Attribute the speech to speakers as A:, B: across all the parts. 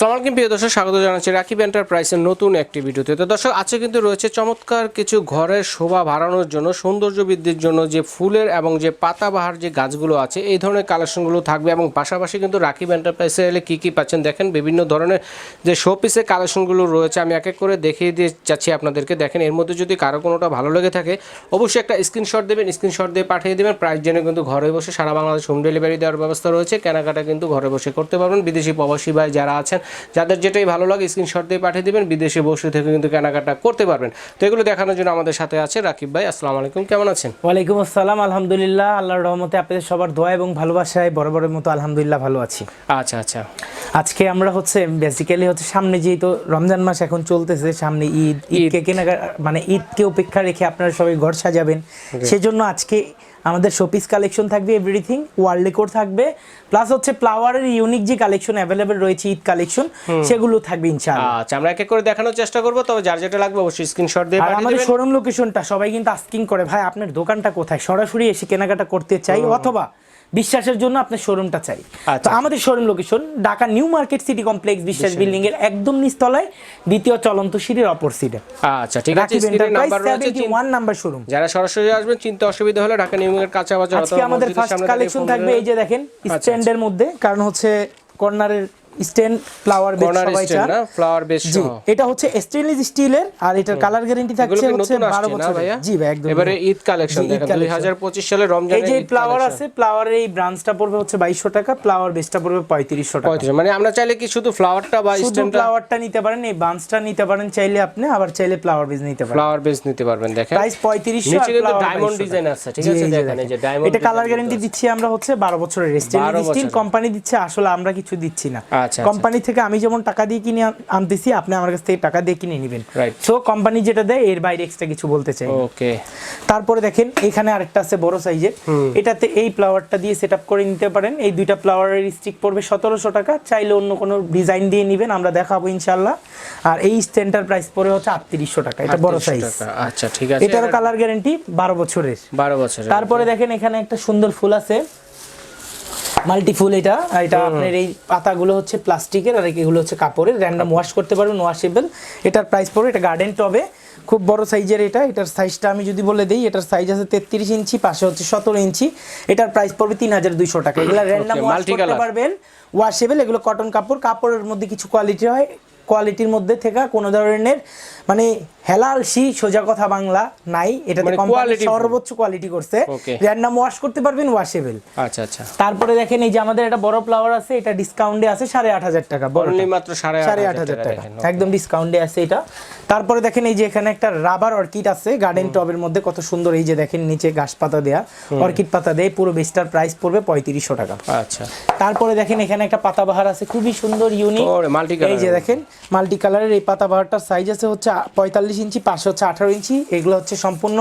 A: আসসালামু আলাইকুম প্রিয় দর্শক, স্বাগত জানাচ্ছি রাকিব এন্টারপ্রাইজের নতুন একটি ভিডিওতে। তো দর্শক, আজকে কিন্তু রয়েছে চমৎকার কিছু ঘরের শোভা বাড়ানোর জন্য সৌন্দর্য বৃদ্ধির জন্য যে ফুলের এবং যে পাতাবাহার যে গাছগুলো আছে, এই ধরনের কালেকশনগুলো থাকবে এবং পাশাপাশি কিন্তু রাকিব এন্টারপ্রাইজে এলে কী কী পাচ্ছেন দেখেন, বিভিন্ন ধরনের যে শো পিসের কালেকশনগুলো রয়েছে, আমি এক এক করে দেখিয়ে দিয়ে যাচ্ছি আপনাদেরকে। দেখেন, এর মধ্যে যদি কারও কোনোটা ভালো লেগে থাকে, অবশ্যই একটা স্ক্রিনশট দেবেন স্ক্রিনশট দিয়ে পাঠিয়ে দেবেন প্রাইস জেনে কিন্তু ঘরে বসে সারা বাংলাদেশ হোম ডেলিভারি দেওয়ার ব্যবস্থা রয়েছে, কেনাকাটা কিন্তু ঘরে বসে করতে পারবেন। বিদেশি প্রবাসী ভাই যারা আছেন যাদের যেটাই ভালো লাগে স্ক্রিনশট দিয়ে পাঠিয়ে দেবেন বিদেশে বসে থেকে কিন্তু কেনাকাটা করতে পারবেন। তো এগুলো দেখানোর জন্য আমাদের সাথে আছে রাকিব ভাই আসসালামু আলাইকুম কেমন আছেন?
B: ওয়ালাইকুম আসসালাম আলহামদুলিল্লাহ আল্লাহর রহমতে আপনাদের সবার দোয়া এবং ভালোবাসায় বরাবরের মতো আলহামদুলিল্লাহ ভালো আছি।
A: আচ্ছা আচ্ছা।
B: আজকে আমরা হচ্ছে বেসিক্যালি হচ্ছে সামনে যেহেতু রমজান মাস এখন চলতেছে সামনে ঈদ ঈদকে কেনাকাটা মানে ঈদকে উপেক্ষা রেখে আপনারা সবাই ঘর সাজাবেন। সেজন্য আজকে আমাদের শোপিস কালেকশন থাকবে এভরিথিং ওয়ার্ল্ড রেকর্ড থাকবে প্লাস হচ্ছে ফ্লাওয়ারের ইউনিক যে কালেকশন অ্যাভেলেবেল রয়েছে ঈদ কালেকশন সেগুলো থাকবে ইনশাআল্লাহ।
A: আচ্ছা আমরা এক এক করে দেখানোর চেষ্টা করব তবে যার যেটা লাগবে অবশ্যই স্ক্রিনশট দিয়ে পাঠিয়ে
B: আমাদের শোরুম লোকেশনটা সবাই কিন্তু আস্কিং করে ভাই আপনার দোকানটা কোথায়? সরাসরি এসে কেনাকাটা করতে চাই অথবা বিশ্বাসের জন্য আপনার শোরুমটা চাই।
A: আচ্ছা।
B: তো আমাদের showroom location Dhaka new market city complex Biswas building এর একদম নিস্তলায় দ্বিতীয় চলন্ত সিঁড়ির অপর সিটে
A: আচ্ছা ঠিক আছে সিঁড়ির নাম্বার রয়েছে
B: ওয়ান নাম্বার শোরুম
A: যারা সরাসরি আসবেন চিন্তা অসুবিধা হলে ঢাকা নিউ মার্কেট কাঁচা বাজার
B: আজকে আমাদের ফার্স্ট কালেকশন থাকবে এই যে দেখেন স্ট্যান্ডের মধ্যে কারণ হচ্ছে কর্নারের স্ট্যান্ড ফ্লাওয়ার
A: কর্নার
B: সবাই চান
A: না? ফ্লাওয়ার বেস
B: জি এটা হচ্ছে স্টেনলেস স্টিলের আর এটার কালার গ্যারান্টি থাকছে হচ্ছে 12 বছর জি ভাই একদম
A: এবারে ঈদ কালেকশন দেখেন 2025 সালে রমজানের
B: এই যে ফ্লাওয়ার আছে ফ্লাওয়ারের এই ব্রাঞ্চটা পড়বে হচ্ছে বাইশশো টাকা ফ্লাওয়ার বেসটা পড়বে পঁয়ত্রিশশো টাকা।
A: 35 মানে আমরা চাইলে কি শুধু ফ্লাওয়ারটা বা
B: শুধু ফ্লাওয়ারটা নিতে পারেন এই বান্সটা নিতে পারেন চাইলে আপনি আবার চাইলে ফ্লাওয়ার বেস নিতে পারেন।
A: ফ্লাওয়ার বেস নিতে পারবেন দেখেন।
B: প্রাইস পঁয়ত্রিশশো
A: নিচে কিন্তু ডায়মন্ড ডিজাইন আছে ঠিক আছে দেখেন এই যে ডায়মন্ড
B: এটা কালার গ্যারান্টি দিচ্ছি আমরা হচ্ছে বারো বছরের। স্টেনলেস স্টিল কোম্পানি দিচ্ছে আসলে আমরা কিছু দিচ্ছি না।
A: আচ্ছা, আচ্ছা।
B: কোম্পানি থেকে আমি যেমন টাকা দিয়ে কিনে আনতেছি আপনি আমার কাছ থেকে টাকা দিয়ে কিনে নেবেন। সো কোম্পানি যেটা দেয় এর বাইরে এক্সট্রা কিছু বলতে চাই।
A: ওকে
B: তারপরে দেখেন এখানে আরেকটা আছে বড় সাইজের এটাতে এই ফ্লাওয়ারটা দিয়ে সেট করে নিতে পারেন। এই দুইটা ফ্লাওয়ারের স্টিক পড়বে সতেরোশো টাকা। চাইলে অন্য কোনো ডিজাইন দিয়ে নেবেন আমরা দেখাবো ইনশাল্লাহ আর এই স্ট্যান্ডার প্রাইস পড়ে হচ্ছে আটত্রিশশো টাকা এটা বড় সাইজ
A: আচ্ছা ঠিক আছে।
B: এটারও কালার গ্যারান্টি বারো বছরের।
A: 12 বছরের
B: তারপরে দেখেন এখানে একটা সুন্দর ফুল আছে। মাল্টি ফুল এটা এটা আপনার এই পাতাগুলো হচ্ছে প্লাস্টিকের আর এগুলো হচ্ছে কাপড়ের। র্যান্ডম ওয়াশ করতে পারবেন ওয়াশেবল এটার প্রাইস পড়বে এটা গার্ডেন টবে খুব বড় সাইজের এটা এটার সাইজটা আমি যদি বলে দিই এটার সাইজ আছে তেত্রিশ ইঞ্চি পাশে হচ্ছে সতেরো ইঞ্চি। এটার প্রাইস পড়বে তিন হাজার দুইশো টাকা। এগুলো র্যান্ডম ওয়াশ করতে। পারবেন ওয়াশেবল এগুলো কটন কাপড়। কাপড়ের মধ্যে কিছু কোয়ালিটি হয় কোয়ালিটির মধ্যে থেকে কোনো ধরনের মানে হেলাল সি সোজা কথা বাংলা নাই। এটাতে কোম্পানি সর্বোচ্চ কোয়ালিটি করছে।
A: Okay.
B: র্যান্ডম ওয়াশ করতে পারবেন ওয়াশেবল
A: আচ্ছা আচ্ছা।
B: তারপরে দেখেন এই যে আমাদের একটা বড় ফ্লাওয়ার আছে এটা ডিসকাউন্টে আছে সাড়ে আট হাজার টাকা।
A: অনলি মাত্র 8.5
B: সাড়ে আট হাজার টাকা একদম ডিসকাউন্টে আছে এটা। তারপরে দেখেন এই যে এখানে একটা রাবার অর্কিড আছে গার্ডেন টবের মধ্যে কত সুন্দর এই যে দেখেন নিচে ঘাস পাতা দেয়া। অর্কিড পাতা দেয় পুরো বেস্টার প্রাইস পড়বে পঁয়ত্রিশশো টাকা।
A: আচ্ছা।
B: তারপরে দেখেন এখানে একটা পাতাবাহার আছে খুবই সুন্দর ইউনিক এই যে দেখেন মাল্টি কালারের এই পাতাবাহারটার সাইজ আছে হচ্ছে পঁয়তাল্লিশ ইঞ্চি পাশে হচ্ছে আঠারো ইঞ্চি। এগুলো হচ্ছে সম্পূর্ণ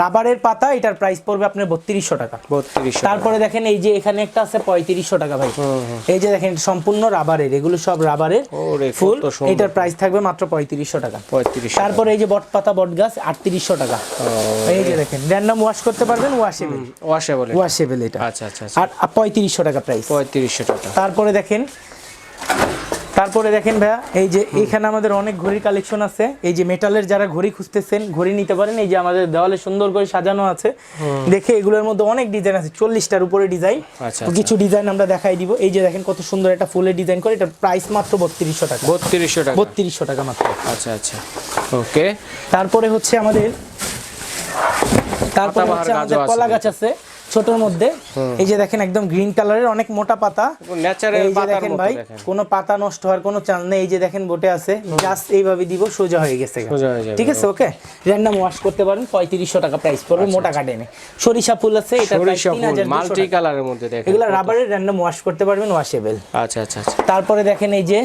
B: রাবারের পাতা এটার প্রাইস পড়বে আপনার বত্রিশশো টাকা।
A: 32
B: তারপরে দেখেন এই যে এখানে একটা আছে পঁয়ত্রিশশো টাকা ভাই। এই যে দেখেন সম্পূর্ণ রাবারের এগুলো সব রাবারের ফুল। এটার প্রাইস থাকবে মাত্র পঁয়ত্রিশশো টাকা।
A: 35
B: তারপরে এই যে বট পাতা বট গাছ আটত্রিশশো টাকা। এই যে দেখেন র্যান্ডম ওয়াশ করতে পারবেন ওয়াশেবল
A: ওয়াশে বলে
B: ওয়াশেবল এটা।
A: আচ্ছা আচ্ছা আচ্ছা।
B: আর পঁয়ত্রিশশো টাকা প্রাইস
A: 3500 টাকা।
B: তারপরে দেখেন তারপরে দেখেন ভাইয়া এই যে এখানে আমাদের অনেক ঘড়ির কালেকশন আছে। এই যে মেটালের যারা ঘড়ি খুঁজতেছেন ঘড়ি নিতে পারেন এই যে আমাদের দেওয়ালে সুন্দর করে সাজানো আছে। দেখে এগুলোর মধ্যে অনেক ডিজাইন আছে চল্লিশটার উপরে ডিজাইন
A: আচ্ছা,
B: কিছু ডিজাইন আমরা দেখাই দিব। এই যে দেখেন কত সুন্দর একটা ফুলের ডিজাইন করে এটার প্রাইস মাত্র বত্রিশশো টাকা।
A: 3200 টাকা।
B: বত্রিশশো টাকা মাত্র।
A: আচ্ছা আচ্ছা। ওকে
B: তারপরে হচ্ছে আমাদের তারপরে হচ্ছে আমাদের কলা গাছ আছে। ছোটর মধ্যে। এই যে দেখেন একদম গ্রিন কালারের অনেক মোটা পাতা।
A: ন্যাচারাল
B: দেখেন ভাই কোনো পাতা নষ্ট হওয়ার কোনো চান্স নেই। এই যে দেখেন বোটে আছে। জাস্ট এইভাবে দিব সোজা হয়ে গেছে।
A: হয়ে
B: ঠিক আছে ওকে র্যান্ডম ওয়াশ করতে পারেন পঁয়ত্রিশশো টাকা প্রাইস পড়বে মোটা কাটেনে। সরিষা ফুল আছে এটা
A: মাল্টি কালারের মধ্যে দেখেন
B: এগুলো রাবারের র্যান্ডম ওয়াশ করতে পারবেন ওয়াশেবল
A: আচ্ছা আচ্ছা আচ্ছা।
B: তারপরে দেখেন এই যে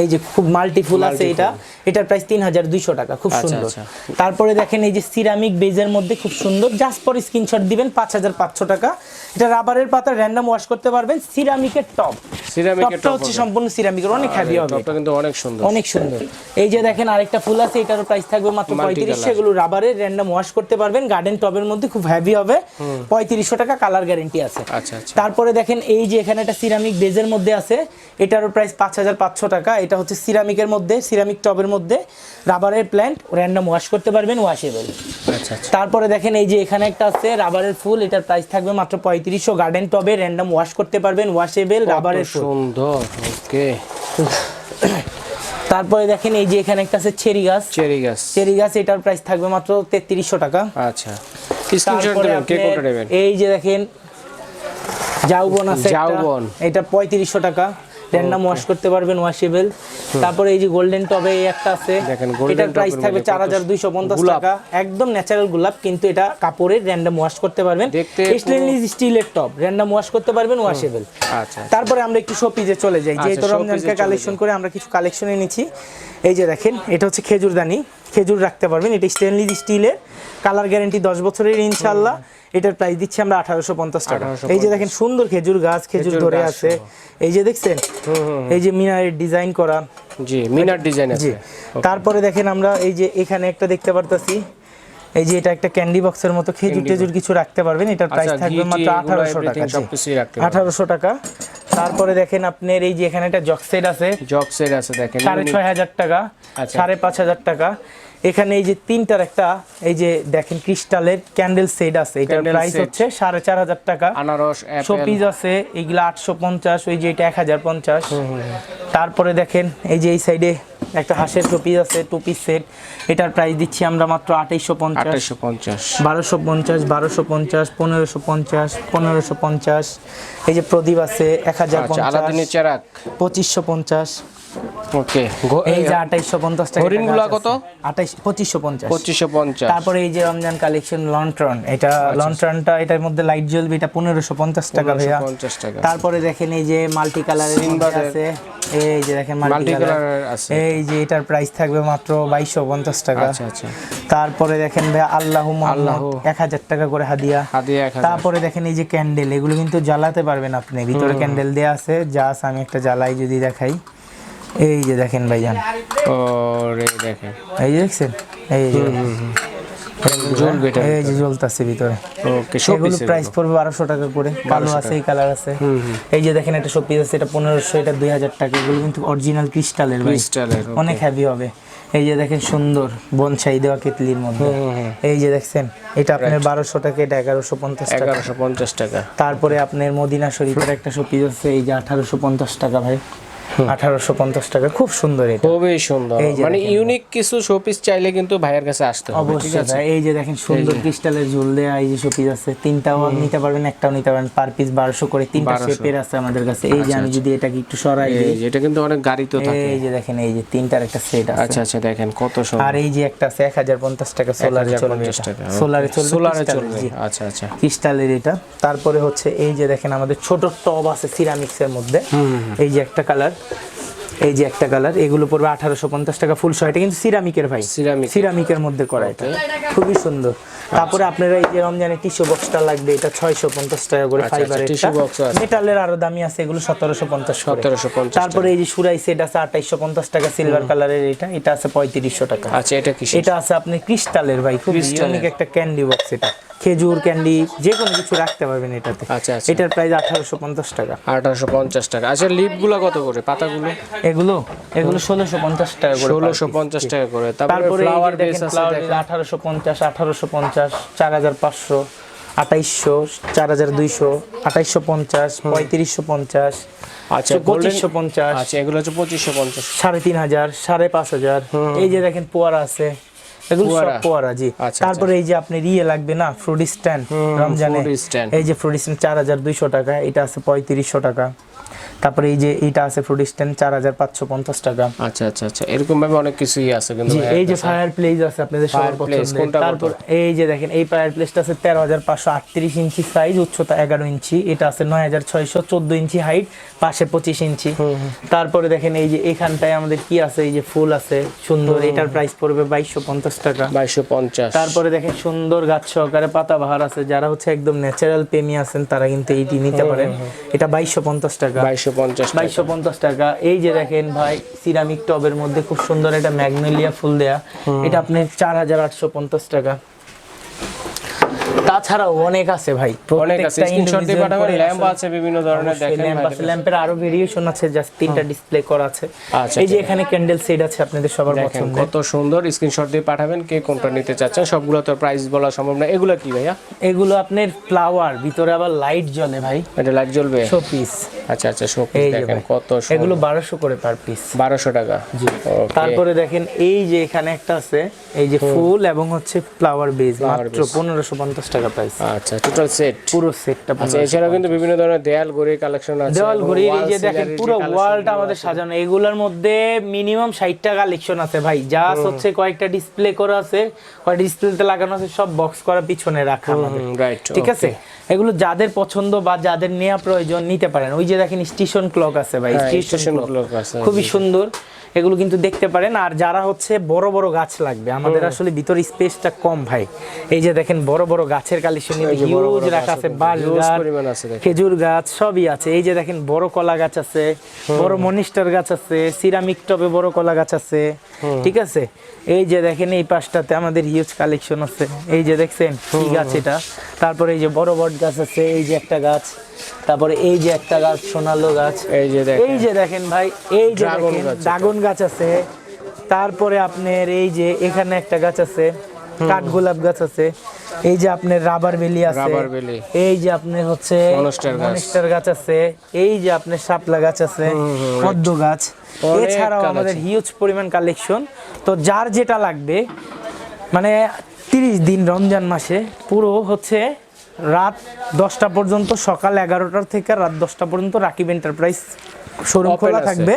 B: এই যে খুব মাল্টি ফুল আছে এটা। এটার প্রাইস তিন হাজার দুইশো টাকা খুব
A: আচ্ছা,
B: সুন্দর।
A: আচ্ছা।
B: তারপরে দেখেন এই যে সিরামিক বেজের মধ্যে খুব সুন্দর জাস্ট পর স্ক্রিনশট দিবেন পাঁচ হাজার পাঁচশো টাকা। এটা রাবারের পাতা র্যান্ডম ওয়াশ করতে পারবেন সিরামিকের টপ টপটা হচ্ছে সম্পূর্ণ সিরামিকের অনেক হ্যাভি হবে।
A: কিন্তু অনেক সুন্দর।
B: অনেক সুন্দর। এই যে দেখেন আরেকটা ফুল আছে এটারও প্রাইস থাকবে মাত্র পঁয়ত্রিশশো এগুলো রাবারের র্যান্ডম ওয়াশ করতে পারবেন গার্ডেন টবের মধ্যে খুব হ্যাভি হবে। পঁয়ত্রিশশো টাকা কালার গ্যারেন্টি আছে।
A: আচ্ছা
B: তারপরে দেখেন এই যে এখানে একটা সিরামিক বেজের মধ্যে আছে এটারও প্রাইস পাঁচ হাজার পাঁচশো টাকা এটা হচ্ছে সিরামিকের মধ্যে সিরামিক টবের মধ্যে রাবারের প্ল্যান্ট র্যান্ডম ওয়াশ করতে পারবেন ওয়াশেবল
A: আচ্ছা আচ্ছা।
B: তারপরে দেখেন এই যে এখানে একটা আছে রাবারের ফুল এটার প্রাইস থাকবে মাত্র পঁয়ত্রিশশো গার্ডেন টবে র্যান্ডম ওয়াশ করতে পারবেন ওয়াশেবল রাবারের
A: সুন্দর ওকে
B: তারপরে দেখেন এই যে এখানে একটা আছে চেরি গাছ।
A: চেরি গাছ।
B: চেরি গাছ এটার প্রাইস থাকবে মাত্র তেত্রিশশো টাকা।
A: আচ্ছা।
B: এই যে দেখেন জাউবন আছে।
A: জাউবন।
B: এটা পঁয়ত্রিশশো টাকা। র্যান্ডম ওয়াশ করতে পারবেন ওয়াশেবল তারপরে এই যে গোল্ডেন টবে এই একটা আছে। এটার প্রাইস থাকবে চার হাজার দুইশো পঞ্চাশ। টাকা। একদম ন্যাচারাল গোলাপ কিন্তু এটা কাপড়ের র্যান্ডম ওয়াশ করতে পারবেন। স্টেনলেস স্টিলের টপ র্যান্ডম ওয়াশ করতে পারবেন ওয়াশেবল
A: আচ্ছা।
B: তারপরে আমরা একটু শোপিজে চলে যাই। যেহেতু
A: আচ্ছা,
B: রমজানকে
A: showpiece-এ
B: কালেকশন করে আমরা কিছু কালেকশনে নিচ্ছি। এই যে দেখেন এটা হচ্ছে খেজুর দানি খেজুর রাখতে পারবেন। এটা স্টেনলেস স্টিলের কালার গ্যারান্টি দশ বছরের ইনশাল্লাহ এটার প্রাইস দিচ্ছি আমরা আঠারোশো পঞ্চাশ টাকা। এই যে দেখেন সুন্দর খেজুর গাছ খেজুর ধরে আছে। এই যে দেখছেন? এই যে মিনারের ডিজাইন করা।
A: জি মিনার ডিজাইন
B: জি
A: আছে।
B: তারপরে দেখেন আমরা এই যে এখানে একটা দেখতে পারতাছি। এই যে এটা একটা ক্যান্ডি বক্সের মতো খেজুর টেজুর কিছু রাখতে পারবেন। এটার প্রাইস
A: আচ্ছা,
B: থাকবে মাত্র আঠারোশো টাকা। আঠারোশো টাকা। তারপরে দেখেন আপনার এই যে এখানে একটা জক সেট আছে।
A: জক সেট আছে দেখেন।
B: সাড়ে ছয় হাজার টাকা
A: আচ্ছা।
B: সাড়ে পাঁচ হাজার টাকা। এখানে এই যে তিনটার একটা এই যে দেখেন ক্রিস্টালের ক্যান্ডেল সেট আছে এটার প্রাইস হচ্ছে সাড়ে চার হাজার টাকা।
A: আনারস অ্যাপেল।
B: শোপিস আছে এগুলা আটশো পঞ্চাশ ওই যে এটা এক হাজার পঞ্চাশ। তারপরে দেখেন এই যে এই সাইডে একটা হাঁসের শোপিস আছে টু পিস সেট। এটার প্রাইস দিচ্ছি আমরা মাত্র আঠাইশশো পঞ্চাশ। বারোশো পঞ্চাশ বারোশো পঞ্চাশ পনেরোশো পঞ্চাশ পনেরোশো পঞ্চাশ। এই যে প্রদীপ আছে এক হাজার
A: আচ্ছা
B: পঞ্চাশ। পঁচিশশো পঞ্চাশ।
A: ওকে
B: এই যে আঠাইশশো পঞ্চাশ টাকা
A: হরিণগুলা কত?
B: আঠাইশ পঁচিশশো পঞ্চাশ।
A: পঁচিশশো পঞ্চাশ।
B: তারপরে এই যে রমজান কালেকশন লন্ট্রন এটা লন্ট্রনটা এটার মধ্যে লাইট জ্বলবে এটা পনেরোশো পঞ্চাশ টাকা ভাইয়া।
A: টাকা।
B: তারপরে দেখেন এই যে মাল্টি কালারের আছে। এই যে দেখেন মাল্টি কালার
A: আছে।
B: এই যে এটার প্রাইস থাকবে মাত্র বাইশশো পঞ্চাশ টাকা।
A: আচ্ছা আচ্ছা।
B: তারপরে দেখেন ভাই আল্লাহ
A: আল্লাহু।
B: মোহাম্মদ এক হাজার টাকা করে হাদিয়া। তারপরে দেখেন এই যে ক্যান্ডেল এগুলো কিন্তু জ্বালাতে পারবেন আপনি। ভিতরে ক্যান্ডেল দেয়া আছে জাস্ট আমি একটা জ্বালাই যদি দেখাই। এই যে দেখেন ভাইজান।
A: ওরে দেখেন।
B: এই যে দেখছেন? এই যে এই যে। জ্বলতাছে ভিতরে।
A: ওকে
B: সেগুলো প্রাইস পড়বে বারোশো টাকা করে। কালো আছে এই কালার আছে। এই যে দেখেন একটা শোপিস আছে এটা পনেরোশো এটা দুই হাজার টাকা। এগুলো কিন্তু অরিজিনাল ক্রিস্টালের অনেক হেভি হবে। এই যে দেখেন সুন্দর বনসাই দেওয়া কেতলির মধ্যে। এই যে দেখছেন এটা আপনার বারোশো টাকা এটা এগারোশো পঞ্চাশ টাকা।
A: পঞ্চাশ টাকা।
B: তারপরে আপনার মদিনা শরীফের একটা শোপিস আছে এই যে আঠারোশো পঞ্চাশ টাকা ভাই। আঠারোশো পঞ্চাশ টাকা। খুব সুন্দর এটা।
A: খুবই সুন্দর।
B: এই যে
A: মানে ইউনিক কিছু শোপিস চাইলে কিন্তু ভাইয়ের কাছে আসতে হবে
B: অবশ্যই এই যে দেখেন সুন্দর ক্রিস্টালের ঝুল দেয়া এই যে শোপিস আছে তিনটাও নিতে পারবেন একটাও নিতে পারবেন পার পিস বারোশো করে তিনটা
A: 1200
B: শেপের আছে আমাদের কাছে। এই যে আমি যদি এটাকে একটু সরাই
A: এটা কিন্তু অনেক গাড়িতে থাকে।
B: এই যে দেখেন এই যে তিনটার একটা সেট আছে।
A: আচ্ছা আচ্ছা দেখেন কত সুন্দর।
B: আর এই যে একটা আছে এক হাজার পঞ্চাশ টাকা সোলারে চলবে
A: 1050 টাকা
B: সোলারে চলবে
A: সোলারে চলবে আচ্ছা আচ্ছা।
B: ক্রিস্টালের এটা। তারপরে হচ্ছে এই যে দেখেন আমাদের ছোট টব আছে সিরামিক্স এর মধ্যে। এই যে একটা কালার এই যে একটা কালার এগুলো পড়বে আঠারোশো পঞ্চাশ টাকা ফুল এটা কিন্তু সিরামিকের ভাই।
A: সিরামিক
B: সিরামিকের মধ্যে করা এটা। খুবই সুন্দর। তারপরে আপনারা এই যে রমজানের টিস্যু বক্সটা লাগবে এটা ছয়শো পঞ্চাশ টাকা করে
A: আচ্ছা,
B: ফাইবারের
A: tissue box
B: মেটালের আরও দামি আছে এগুলো সতেরোশো পঞ্চাশ
A: সতেরোশো পঞ্চাশ
B: তারপরে এই যে সুরাই সেট আছে আঠাইশো পঞ্চাশ টাকা সিলভার কালারের এটা। এটা আছে পঁয়ত্রিশশো টাকা।
A: আচ্ছা এটা কি
B: এটা আছে আপনি ক্রিস্টালের ভাই খুব ইউনিক একটা ক্যান্ডি বক্স এটা। খেজুর ক্যান্ডি যে কোনো কিছু রাখতে পারবেন এটাতে।
A: আচ্ছা আচ্ছা।
B: এটার প্রাইস আঠারোশো পঞ্চাশ টাকা।
A: আঠারোশো পঞ্চাশ টাকা। আচ্ছা লিপগুলো কত করে? পাতাগুলো?
B: এগুলো? এগুলো ষোলোশো পঞ্চাশ টাকা করে
A: ষোলোশো পঞ্চাশ টাকা করে। তারপরে
B: তারপরে
A: ফ্লাওয়ার বেস আছে
B: আঠারোশো পঞ্চাশ আঠারোশো পঞ্চাশ। চার হাজার পাঁচশো আঠাইশশো চার হাজার দুইশো আঠাইশশো পঞ্চাশ পঁয়ত্রিশশো পঞ্চাশ
A: আচ্ছা
B: পঁচিশশো পঞ্চাশ
A: আচ্ছা এগুলো হচ্ছে পঁচিশশো পঞ্চাশ।
B: সাড়ে তিন হাজার সাড়ে পাঁচ হাজার। এই যে দেখেন পোয়ারা আছে
A: পোয়ারা।
B: পোয়ারা জি।
A: আচ্ছা,
B: তারপরে এই যে আপনি ইয়ে লাগবে না ফ্রুট স্ট্যান্ড রমজানে। এই যে ফ্রুট স্ট্যান্ড চার হাজার দুইশো টাকা এটা আছে পঁয়ত্রিশশো টাকা। তারপরে এই যে এইটা আছে ফ্রুট স্ট্যান্ড চার হাজার পাঁচশো পঞ্চাশ টাকা
A: আচ্ছা আচ্ছা আচ্ছা। এরকম ভাবে অনেক কিছুই আছে কিন্তু
B: এই যে ফায়ার প্লেস আছে আপনাদের সবার পছন্দের। তারপর এই যে দেখেন এই ফায়ার প্লেসটা আছে তেরো হাজার পাঁচশো আটত্রিশ ইঞ্চি সাইজ উচ্চতা এগারো ইঞ্চি। এটা আছে নয় হাজার ছয়শো চোদ্দ ইঞ্চি হাইট পাশে পঁচিশ ইঞ্চি। তারপরে দেখেন এই যে এখানটায় আমাদের কি আছে? এই যে ফুল আছে সুন্দর। এটার প্রাইস পড়বে বাইশশো পঞ্চাশ টাকা।
A: বাইশশো পঞ্চাশ।
B: তারপরে দেখেন সুন্দর গাছ সহকারে পাতা বাহার আছে। যারা হচ্ছে একদম ন্যাচারাল প্রেমী আছেন তারা কিন্তু এইটি নিতে পারেন। এটা বাইশশো পঞ্চাশ টাকা।
A: বাইশশো পঞ্চাশ
B: বাইশশো পঞ্চাশ টাকা। এই যে দেখেন ভাই সিরামিক টবের মধ্যে খুব সুন্দর একটা ম্যাগনোলিয়া ফুল দেয়া। এটা আপনার চার হাজার আটশো পঞ্চাশ টাকা। তাছাড়াও অনেক আছে ভাই।
A: অনেক আছে স্ক্রিনশট দিয়ে পাঠাবেন ল্যাম্প
B: আছে।
A: বিভিন্ন ধরনের দেখেন
B: ল্যাম্প আছে। ল্যাম্পের আরও ভেরিয়েশন আছে জাস্ট তিনটা ডিসপ্লে করা আছে।
A: আচ্ছা,
B: এই যে
A: আচ্ছা।
B: এখানে ক্যান্ডেল সেট আছে আপনাদের সবার
A: দেখেন কত সুন্দর স্ক্রিনশট দিয়ে পাঠাবেন কে কোনটা নিতে চাচ্ছেন সবগুলো তো প্রাইস বলা সম্ভব না। এগুলো কি ভাইয়া?
B: এগুলো আপনার ফ্লাওয়ার ভিতরে আবার লাইট জ্বলে ভাই।
A: এটা লাইট জ্বলবে?
B: শো পিস
A: আচ্ছা আচ্ছা
B: এই যে
A: দেখেন। কত
B: এগুলো বারোশো করে পার পিস
A: বারোশো টাকা।
B: জি। তারপরে দেখেন এই যে এখানে একটা আছে এই যে ফুল এবং হচ্ছে ফ্লাওয়ার বেজ মাত্র পনেরোশো পঞ্চাশ টাকা প্রাইস
A: আচ্ছা টোটাল সেট
B: পুরো সেটটা
A: আচ্ছা এছাড়াও কিন্তু বিভিন্ন ধরনের দেয়াল ঘড়ি কালেকশন আছে
B: দেওয়াল
A: এবং
B: ঘড়ির এই যে দেখেন পুরো ওয়ালটা আমাদের সাজানো এগুলোর মধ্যে মিনিমাম ষাটটা কালেকশন আছে ভাই। জাস্ট হচ্ছে কয়েকটা ডিসপ্লে করা আছে কয়েকটা ডিসপ্লেতে লাগানো আছে সব বক্স করা পিছনে রাখা আমাদের।
A: হুম, right,
B: ঠিক আছে? এগুলো যাদের পছন্দ বা যাদের নেওয়া প্রয়োজন নিতে পারেন। ওই যে দেখেন স্টেশন ক্লক আছে ভাই
A: হ্যাঁ,
B: স্টেশন ক্লক
A: আছে,
B: খুবই সুন্দর। এগুলো কিন্তু দেখতে পারেন। আর যারা হচ্ছে বড় বড় গাছ লাগবে আমাদের আসলে ভিতর স্পেসটা কম ভাই। এই যে দেখেন বড় বড় গাছের কালেকশন হিউজ রাখা আছে বাঁশ গাছ। খেজুর গাছ সবই আছে। এই যে দেখেন বড় কলা গাছ আছে বড় মনিস্টার গাছ আছে সিরামিক টবে বড় কলা গাছ আছে ঠিক আছে? এই যে দেখেন এই পাশটাতে আমাদের হিউজ কালেকশন আছে। এই যে দেখছেন কি গাছ এটা? তারপরে এই যে বড় বট গাছ আছে এই যে একটা গাছ। তারপরে এই যে একটা গাছ সোনালো গাছ।
A: এই যে দেখেন।
B: এই যে দেখেন ভাই এই যে দেখেন ড্রাগন গাছ আছে। তারপরে আপনার এই যে এখানে একটা গাছ আছে কাঠগোলাপ গাছ আছে। এই যে আপনার রাবার বেলি আছে। এই যে আপনার হচ্ছে
A: মনস্টার গাছ।
B: আছে। এই যে আপনার শাপলা গাছ আছে পদ্ম গাছ। এছাড়াও আমাদের হিউজ পরিমাণ কালেকশন তো যার যেটা লাগবে মানে তিরিশ দিন রমজান মাসে পুরো হচ্ছে রাত দশটা পর্যন্ত সকাল এগারোটার থেকে রাত দশটা পর্যন্ত রাকিব এন্টারপ্রাইজ শোরুম খোলা থাকবে।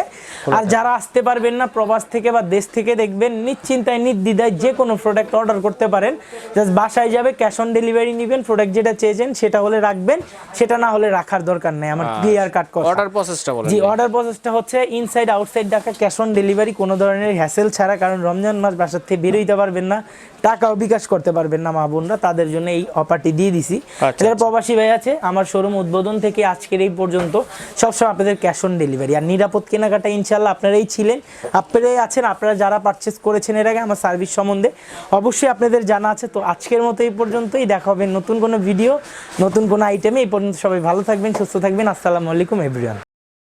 B: আর যারা আসতে পারবেন না প্রবাস থেকে বা দেশ থেকে দেখবেন নিশ্চিন্তায় নির্দ্বিধায় যে কোনো প্রোডাক্ট অর্ডার করতে পারেন। জাস্ট বাসায় যাবে ক্যাশ অন ডেলিভারি নেবেন প্রোডাক্ট যেটা চেয়েছেন সেটা হলে রাখবেন। সেটা না হলে রাখার দরকার নেই আমার ক্লিয়ার কাট কথা।
A: অর্ডার প্রসেসটা বলেন
B: জি অর্ডার প্রসেসটা হচ্ছে inside outside Dhaka cash on delivery কোনো ধরনের হ্যাসেল ছাড়া কারণ রমজান মাস বাসার থেকে বেরোইতে পারবেন না টাকাও বিকাশ করতে পারবেন না মা বোনরা তাদের জন্য এই অফারটি দিয়ে দিছি।
A: আচ্ছা,
B: যারা প্রবাসী ভাই আছে আমার শোরুম উদ্বোধন থেকে আজকের এই পর্যন্ত সবসময় আপনাদের ক্যাশ অন ডেলিভারি আর নিরাপদ কেনাকাটা ইনশাল্লাহ আপনারাই ছিলেন। আপনারাই আছেন, আপনারা যারা পারচেস করেছেন এর আগে আমার সার্ভিস সম্বন্ধে। অবশ্যই আপনাদের জানা আছে। তো আজকের মতো এই পর্যন্তই। দেখা হবে নতুন কোনো ভিডিও নতুন কোনো আইটেমে এই পর্যন্ত সবাই ভালো থাকবেন, সুস্থ থাকবেন। আসসালামু আলাইকুম এভরিওয়ান